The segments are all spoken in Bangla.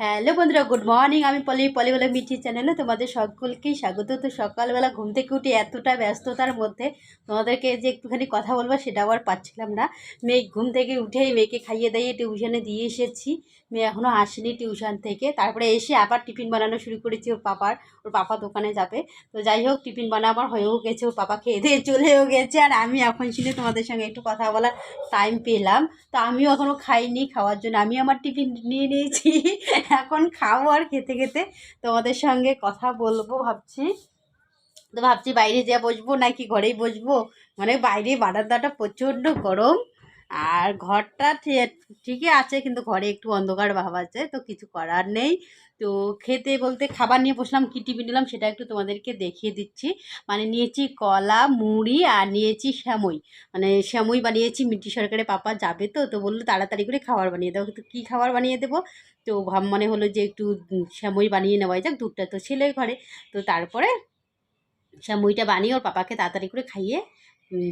হ্যালো বন্ধুরা, গুড মর্নিং। আমি পলি পলিবেলা মিঠি চ্যানেলে তোমাদের সকলকেই স্বাগত। তো সকালবেলা ঘুম থেকে উঠে এতটা ব্যস্ততার মধ্যে তোমাদেরকে যে একটুখানি কথা বলব সেটা আবার পাচ্ছিলাম না। মেয়ে ঘুম থেকে উঠেই মেয়েকে খাইয়ে দাইয়ে টিউশনে দিয়ে এসেছি। মেয়ে এখনও আসেনি টিউশন থেকে। তারপরে এসে আবার টিফিন বানানো শুরু করেছি ওর পাপার। ওর পাপা দোকানে যাবে। তো যাই হোক, টিফিন বানানো আমার হয়েও গেছে, ওর পাপা খেয়ে দিয়ে চলেও গেছে। আর আমি এখন শুনে তোমাদের সঙ্গে একটু কথা বলার টাইম পেলাম। তো আমিও এখনও খাইনি, খাওয়ার জন্য আমি আমার টিফিন নিয়ে নিয়েছি। এখন খাও আর খেতে খেতে। তোমাদের সঙ্গে কথা বলব ভাবছি। তো ভাবছি বাইরে যা বসবো নাকি ঘরেই বসবো? মানে বাইরে বারান্দাটা প্রচণ্ড গরম। আর ঘরটা ঠিকই আছে কিন্তু ঘরে একটু অন্ধকার ভাব আছে, তো কিছু করার নেই। তো খেতে বলতে খাবার নিয়ে বসলাম, কী টিফিন নিলাম সেটা একটু তোমাদেরকে দেখিয়ে দিচ্ছি। মানে নিয়েছি কলা, মুড়ি আর নিয়েছি শ্যামই। মানে শ্যামই বানিয়েছি মিটি সরকারের পাপা যাবে তো তো বলল তাড়াতাড়ি করে খাবার বানিয়ে দেবো তো কী খাবার বানিয়ে দেবো? তো ভাব মনে হলো যে একটু সেমই বানিয়ে নেওয়া যাক, দুধটা তো ছেলের ঘরে। তো তারপরে সেমইটা বানিয়ে ওর পাপাকে তাড়াতাড়ি করে খাইয়ে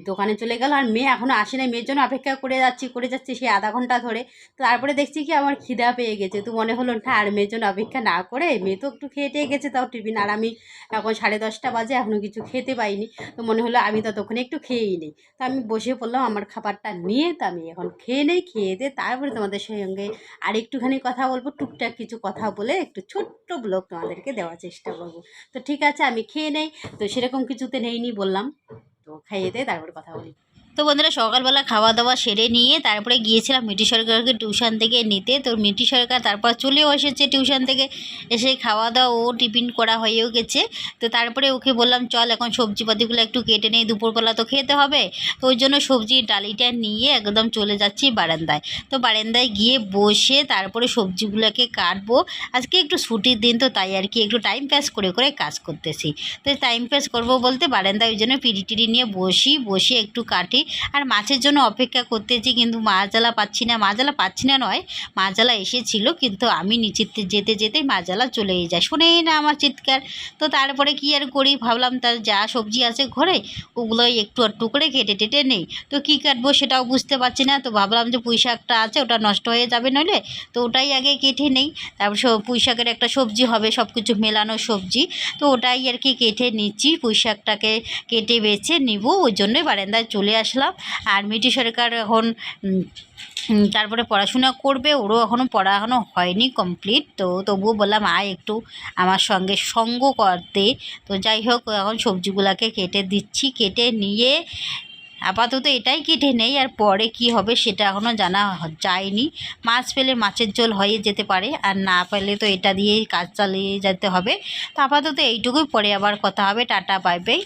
দোকানে চলে গেল আর মেয়ে এখনও আসে নাই মেয়ের জন্য অপেক্ষা করে যাচ্ছি করে যাচ্ছি সেই আধা ঘণ্টা ধরে। তারপরে দেখছি কি আমার খিদা পেয়ে গেছে। তো মনে হলো, না, আর মেয়ের জন্য অপেক্ষা না করে, মেয়ে তো একটু খেয়ে টেয়ে গেছে তাও টিফিন। আর আমি এখন সাড়ে দশটা বাজে এখনও কিছু খেতে পাইনি। তো মনে হলো, আমি ততক্ষণে একটু খেয়েই নিই। তো আমি বসে পড়লাম আমার খাবারটা নিয়ে। তো আমি এখন খেয়ে নেই, খেয়ে দিয়ে তারপরে তোমাদের সঙ্গে আর একটুখানি কথা বলব, টুকটাক কিছু কথা বলে একটু ছোট্ট ব্লগ তোমাদেরকে দেওয়ার চেষ্টা করব। তো ঠিক আছে, আমি খেয়ে নেই। তো সেরকম কিছুতে নেইনি বললাম। তো খাইয়ে দিয়ে তারপরে কথা বলি। তো বন্ধুরা সকালবেলা খাওয়া দাওয়া সেরে নিয়ে তারপরে গিয়েছিলাম মিটি সরকারকে টিউশন থেকে নিতে। তো মিটি সরকার তারপর চলেও এসেছে টিউশন থেকে। এসে খাওয়া দাওয়া ও টিফিন করা হয়েও গেছে। তো তারপরে ওকে বললাম, চল এখন সবজিপাতিগুলো একটু কেটে নেই, দুপুরবেলা তো খেতে হবে। তো ওই জন্য সবজির ডালিটা নিয়ে একদম চলে যাচ্ছি বারান্দায়। তো বারান্দায় গিয়ে বসে তারপরে সবজিগুলোকে কাটবো। আজকে একটু ছুটির দিন, তো তাই আর কি একটু টাইম পাস করে করে কাজ করতেছি। তো টাইম পাস করব বলতে বারান্দায় ওই জন্য পিড়ি টিড়ি নিয়ে বসি, বসে একটু কাটি। আর মাছের জন্য অপেক্ষা করতেছি কিন্তু মাছ জ্বালা পাচ্ছি না মাজালা পাচ্ছি না নয় মাজালা এসেছিল কিন্তু আমি নিচেতে যেতে যেতেই মাজালা চলেই যায়। শোনেই না আমার চিৎকার। তো তারপরে কি আর করি? ভাবলাম তার যা সবজি আছে ঘরে, ওগুলোই একটু একটু করে কেটে টেটে নেই। তো কী কাটবো সেটাও বুঝতে পারছি না। তো ভাবলাম যে পুঁই শাকটা আছে, ওটা নষ্ট হয়ে যাবে নইলে তো ওটাই আগে কেটে নেই। তারপর পুঁই শাকের একটা সবজি হবে সব কিছু মেলানো সবজি। তো ওটাই আর কি কেটে নিচ্ছি, পুঁই শাকটাকে কেটে বেছে নিব, ওই জন্যই বারান্দায় চলে আসলাম। আর মিটি সরকার এখন তারপরে পড়াশোনা করবে, ওরও এখনও পড়ানো হয়নি কমপ্লিট তো তবুও বললাম, আয় একটু আমার সঙ্গে সঙ্গ করতে। তো যাই হোক, এখন সবজিগুলোকে কেটে দিচ্ছি, কেটে নিয়ে আপাতত এটাই কেটে নেই, আর পরে কি হবে সেটা এখনও জানা যায়নি। মাছ পেলে মাছের ঝোল হয়ে যেতে পারে, আর না পেলে তো এটা দিয়েই কাজ চালিয়ে যেতে হবে। তো আপাতত এইটুকুই, পরে আবার কথা হবে। Tata bye.